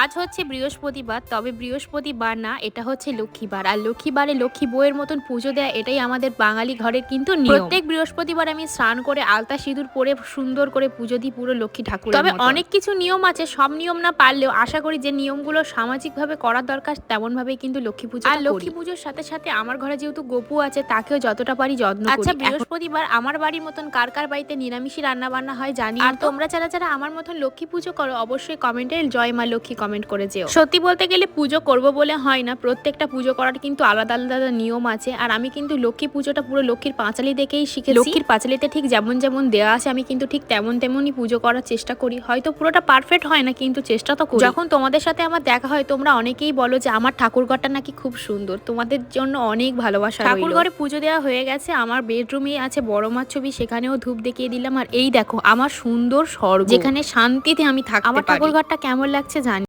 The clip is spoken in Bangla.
আজ হচ্ছে বৃহস্পতিবার তবে বৃহস্পতিবার না এটা হচ্ছে লক্ষ্মীবার। আর লক্ষ্মীবারে লক্ষ্মী বইয়ের মতন পুজো দেয় এটাই আমাদের বাঙালি ঘরের কিন্তু প্রত্যেক বৃহস্পতিবার আমি স্নান করে আলতা সিঁদুর পরে সুন্দর করে পুজো দিই পুরো লক্ষ্মী ঠাকুর তবে অনেক কিছু নিয়ম আছে সব নিয়ম না পারলেও আশা করি যে নিয়মগুলো সামাজিকভাবে করার দরকার তেমন ভাবেই কিন্তু লক্ষ্মী পুজো আর লক্ষ্মী পুজোর সাথে সাথে আমার ঘরে যেহেতু গপু আছে তাকেও যতটা পারি যত্ন আচ্ছা বৃহস্পতিবার আমার বাড়ির মতন কার কার বাড়িতে নিরামিষই রান্না বান্না হয় জানি আর তোমরা যারা যারা আমার মতন লক্ষ্মী পুজো করো অবশ্যই কমেন্টে জয় মা লক্ষ্মী কমেন্ট করে যেও সত্যি বলতে গেলে পুজো করব বলে হয় না প্রত্যেকটা পুজো করার কিন্তু আলাদা আলাদা নিয়ম আছে আর আমি কিন্তু লক্ষ্মী পুজোটা পুরো লক্ষ্মীর পাঁচালি দেখেই শিখে লক্ষ্মীর পাঁচালিতে ঠিক যেমন যেমন দেওয়া আছে আমি কিন্তু ঠিক তেমন তেমনই পুজো করার চেষ্টা করি। হয়তো পুরোটা পারফেক্ট হয় না কিন্তু চেষ্টা তো করি। যখন তোমাদের সাথে আমার দেখা হয় তোমরা অনেকেই বলো যে আমার ঠাকুর ঘরটা নাকি খুব সুন্দর তোমাদের জন্য অনেক ভালোবাসা ঠাকুর ঘরে পুজো দেওয়া হয়ে গেছে আমার বেডরুমে আছে বড় মার ছবি সেখানেও ধূপ দেখিয়ে দিলাম আর এই দেখো আমার সুন্দর স্বর্গ। যেখানে শান্তিতে আমি থাকতে আমার ঠাকুর ঘরটা কেমন লাগছে জানি